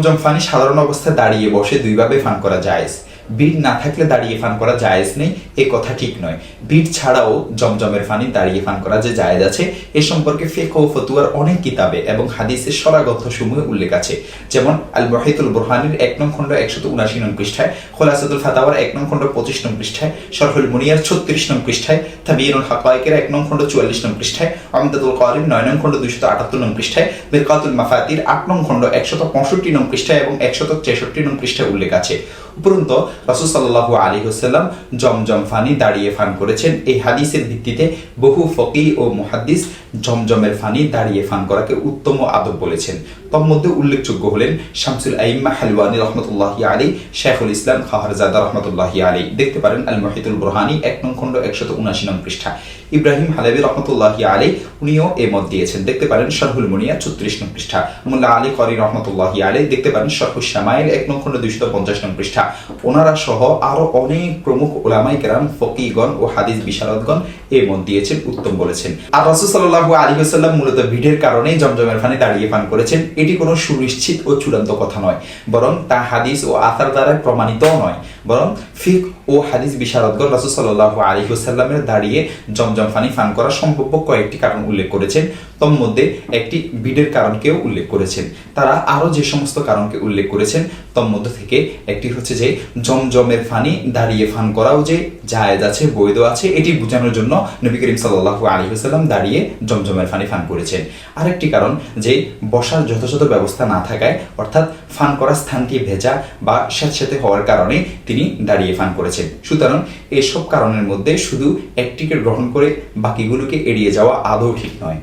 জমজম funny সাধারণ অবস্থায় দাঁড়িয়ে বসে দুইভাবে ফান করা জায়েজ। বিট না থাকলে দাঁড়িয়ে ফান করা জায়েজ নেই, এ কথা ঠিক নয়। বিট ছাড়াও জমজমের ফানি দাঁড়িয়ে ফান করা যে জায়েজ আছে, এ সম্পর্কে ফেক ও ফতুয়ার অনেক কিতাবে এবং হাদিসের সরাগত সমূহে উল্লেখ আছে। যেমন আল বহিতুল বুরহানির এক নং খণ্ড একশত উনাশি নং পৃষ্ঠায়, খোলাসাতুল ফাতাওয়ার এক নং খণ্ড পঁচিশ নং পৃষ্ঠায় সরহুল মুনিয়ার ছত্রিশ নং পৃষ্ঠায় তাবিয়ুল হাকাইকের এক নং খণ্ড চুয়াল্লিশ নং পৃষ্ঠায়, আমদাদুল কারিম নয় নং খণ্ড দুইশত আটাত্তর নং পৃষ্ঠায়, মিরকাতুল মাফাতির আট নং খণ্ড একশত পঁয়ষট্টি নং পৃষ্ঠায় এবং একশত ছেষট্টি নং পৃষ্ঠায় উল্লেখ আছে। উপরন্ত রাসূল সাল্লাল্লাহু আলাইহি ওয়াসাল্লাম জমজম ফানি দাঁড়িয়ে ফান করেছেন। এই হাদিসের ভিত্তিতে বহু ফকি ও মুহাদ্দিস জমজমের ফানি দাঁড়িয়ে ফান করাকে উত্তম আদব বলেছেন। তন্মধ্যে উল্লেখযোগ্য হলেন শামসুল আইম্মা হালওয়ানি রহমতুল্লাহি আলী শেখুল ইসলাম খাহারজাদা রহমতুল্লাহি আলী দেখতে পারেন আল মহিদুল বুরহানি এক নং খণ্ড একশত উনাশি নং পৃষ্ঠা। ইব্রাহিম হালেবি রহমতুল্লাহি আলী উনিও এ মত দিয়েছেন। দেখতে পারেন শারহুল মুনিয়া ছত্রিশ নং পৃষ্ঠা। মোল্লা আলী করি রহমতুল্লাহি আলী দেখতে পারেন শরহুল শামাইল এক নং খণ্ড দুইশত পঞ্চাশ নং পৃষ্ঠা। ওনারা সহ আরও অনেক প্রমুখ ওলামাই কেরাম ফকিগণ ও হাদিস বিশারদগণ এ মত দিয়েছেন, উত্তম বলেছেন। আর রসুল সাল্লাল্লাহু আলী সাল্লাম মূলত ভিড়ের কারণে জমজমের ফানে দাঁড়িয়ে পান করেছেন। এটি কোনো সুনিশ্চিত ও চূড়ান্ত কথা নয়, বরং তা হাদিস ও আথার দ্বারা প্রমাণিতও নয়। বরং ফিক ও হাদিস বিশারদগণ রাসূল সাল্লাল্লাহু আলাইহি ওয়াসাল্লামের দাঁড়িয়ে জমজম ফানি ফান করা সম্ভাব্য কয়েকটি কারণ উল্লেখ করেছেন। তন্মধ্যে একটি ভিড়ের কারণকেও উল্লেখ করেছেন। তারা আরও যে সমস্ত কারণকে উল্লেখ করেছেন, তন্মধ্য থেকে একটি হচ্ছে যে জমজমের ফানি দাঁড়িয়ে ফান করাও যে জায়েজ আছে, বৈধ আছে, এটি বোঝানোর জন্য নবী করিম সাল্লাল্লাহু আলাইহি ওয়াসাল্লাম দাঁড়িয়ে জমজমের ফানি ফান করেছেন। আরেকটি কারণ যে বসার যথাযথ ব্যবস্থা না থাকায় অর্থাৎ ফান করা স্থানটি ভেজা বা স্যাঁতস্যাঁতে হওয়ার কারণে তিনি দাঁড়িয়ে ফান করেছেন। সুতরাং এসব কারণের মধ্যে শুধু একটিকে গ্রহণ করে বাকিগুলোকে এড়িয়ে যাওয়া আদৌ ঠিক নয়।